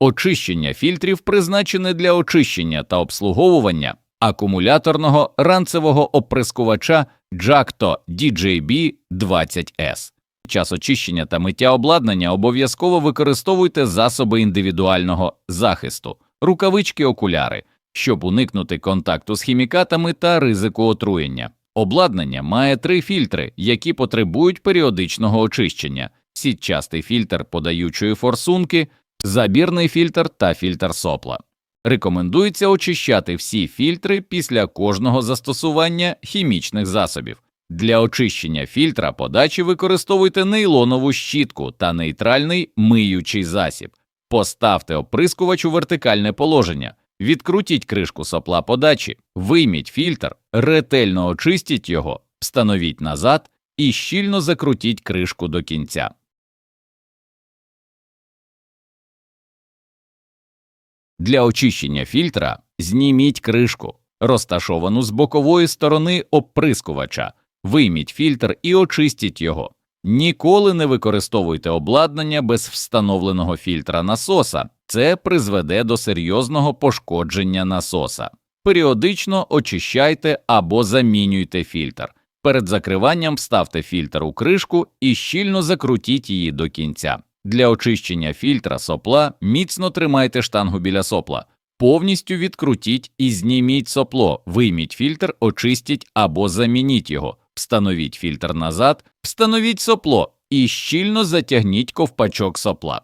Очищення фільтрів призначене для очищення та обслуговування акумуляторного ранцевого оприскувача Jacto DJB 20S. Під час очищення та миття обладнання обов'язково використовуйте засоби індивідуального захисту, рукавички окуляри, щоб уникнути контакту з хімікатами та ризику отруєння. Обладнання має три фільтри, які потребують періодичного очищення: сітчастий фільтр подаючої форсунки, забірний фільтр та фільтр сопла. Рекомендується очищати всі фільтри після кожного застосування хімічних засобів. Для очищення фільтра подачі використовуйте нейлонову щітку та нейтральний миючий засіб. Поставте оприскувач у вертикальне положення, відкрутіть кришку сопла подачі, вийміть фільтр, ретельно очистіть його, встановіть назад і щільно закрутіть кришку до кінця. Для очищення фільтра зніміть кришку, розташовану з бокової сторони оприскувача, вийміть фільтр і очистіть його. Ніколи не використовуйте обладнання без встановленого фільтра насоса, це призведе до серйозного пошкодження насоса. Періодично очищайте або замінюйте фільтр. Перед закриванням вставте фільтр у кришку і щільно закрутіть її до кінця. Для очищення фільтра сопла міцно тримайте штангу біля сопла, повністю відкрутіть і зніміть сопло, вийміть фільтр, очистіть або замініть його, встановіть фільтр назад, встановіть сопло і щільно затягніть ковпачок сопла.